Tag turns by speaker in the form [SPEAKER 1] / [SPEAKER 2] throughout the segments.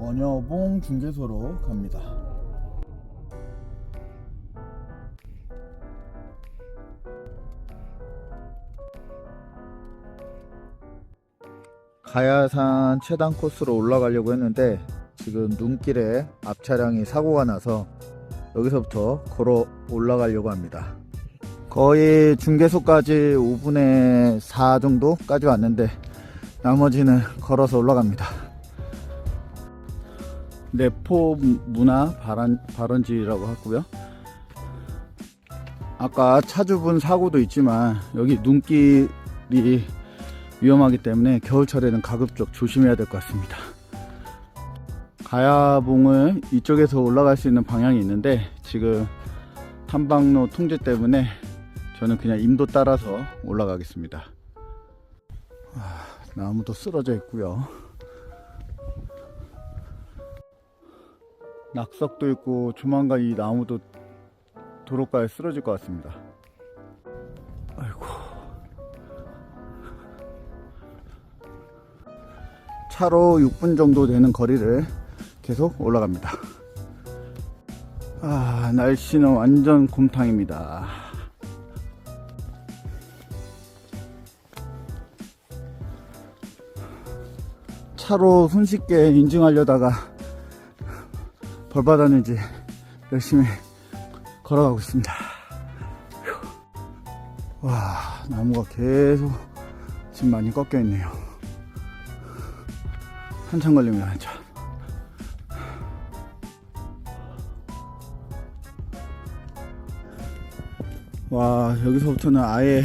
[SPEAKER 1] 원여봉 중개소로 갑니다. 가야산 최단 코스로 올라가려고 했는데 지금 눈길에 앞 차량이 사고가 나서 여기서부터 걸어 올라가려고 합니다. 거의 중개소까지 5분의 4 정도까지 왔는데 나머지는 걸어서 올라갑니다. 내포 문화 발원, 발원지라고 하고요. 아까 차주분 사고도 있지만 여기 눈길이 위험하기 때문에 겨울철에는 가급적 조심해야 될 것 같습니다. 가야봉을 이쪽에서 올라갈 수 있는 방향이 있는데 지금 탐방로 통제 때문에 저는 그냥 임도 따라서 올라가겠습니다. 아, 나무도 쓰러져 있고요. 낙석도 있고 조만간 이 나무도 도로가에 쓰러질 것 같습니다. 아이고. 차로 6분 정도 되는 거리를 계속 올라갑니다. 아, 날씨는 완전 곰탕입니다. 차로 손쉽게 인증하려다가 벌 받았는지 열심히 걸어가고 있습니다. 휴. 와, 나무가 계속 지금 많이 꺾여 있네요. 한참 걸립니다, 한참. 와, 여기서부터는 아예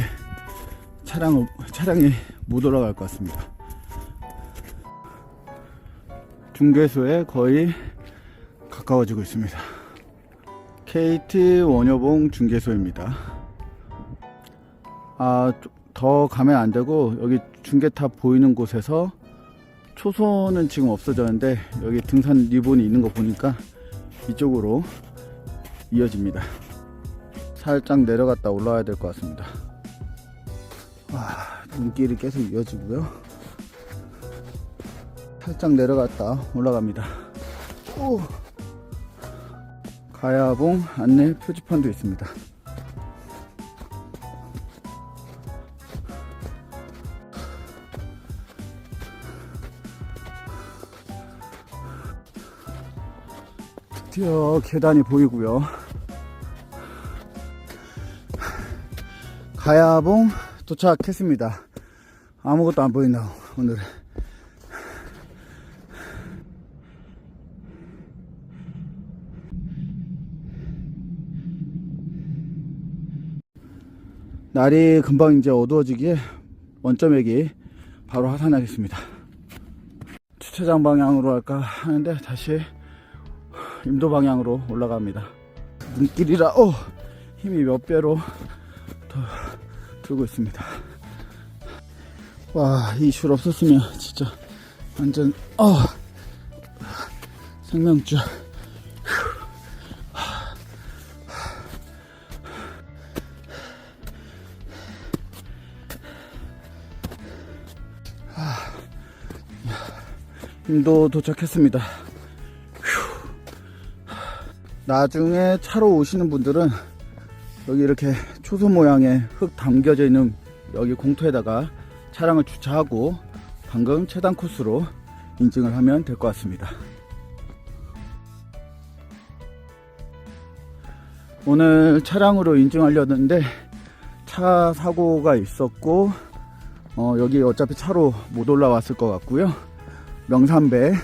[SPEAKER 1] 차량, 차량이 못 올라갈 것 같습니다. 중개소에 거의 가까워지고 있습니다. KT 원여봉 중개소입니다. 아, 좀더 가면 안 되고 여기 중개탑 보이는 곳에서 초소는 지금 없어졌는데 여기 등산 리본이 있는 거 보니까 이쪽으로 이어집니다. 살짝 내려갔다 올라와야 될 것 같습니다. 와, 눈길이 계속 이어지고요. 살짝 내려갔다 올라갑니다. 오. 가야봉 안내 표지판도 있습니다. 드디어 계단이 보이고요. 가야봉 도착했습니다. 아무것도 안 보인다 오늘. 날이 금방 이제 어두워지기에 원점액이 바로 하산하겠습니다. 주차장 방향으로 할까 하는데 다시 임도 방향으로 올라갑니다. 눈길이라 어, 힘이 몇 배로 더 들고 있습니다. 와, 이 줄 없었으면 진짜 완전 어, 생명줄. 도 도착했습니다. 나중에 차로 오시는 분들은 여기 이렇게 초소 모양의 흙 담겨져 있는 여기 공터에다가 차량을 주차하고 방금 최단 코스로 인증을 하면 될 것 같습니다. 오늘 차량으로 인증하려는데 차 사고가 있었고 어, 여기 어차피 차로 못 올라왔을 것 같고요. 명산배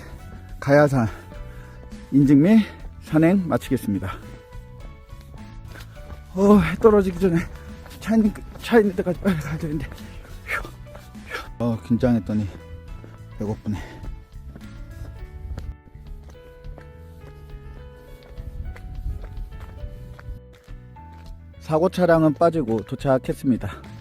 [SPEAKER 1] 가야산 인증 및 산행 마치겠습니다. 어, 해 떨어지기 전에 차 있는, 차 있는 데까지 빨리 가야 되는데. 휴, 휴. 어, 긴장했더니 배고프네. 사고 차량은 빠지고 도착했습니다.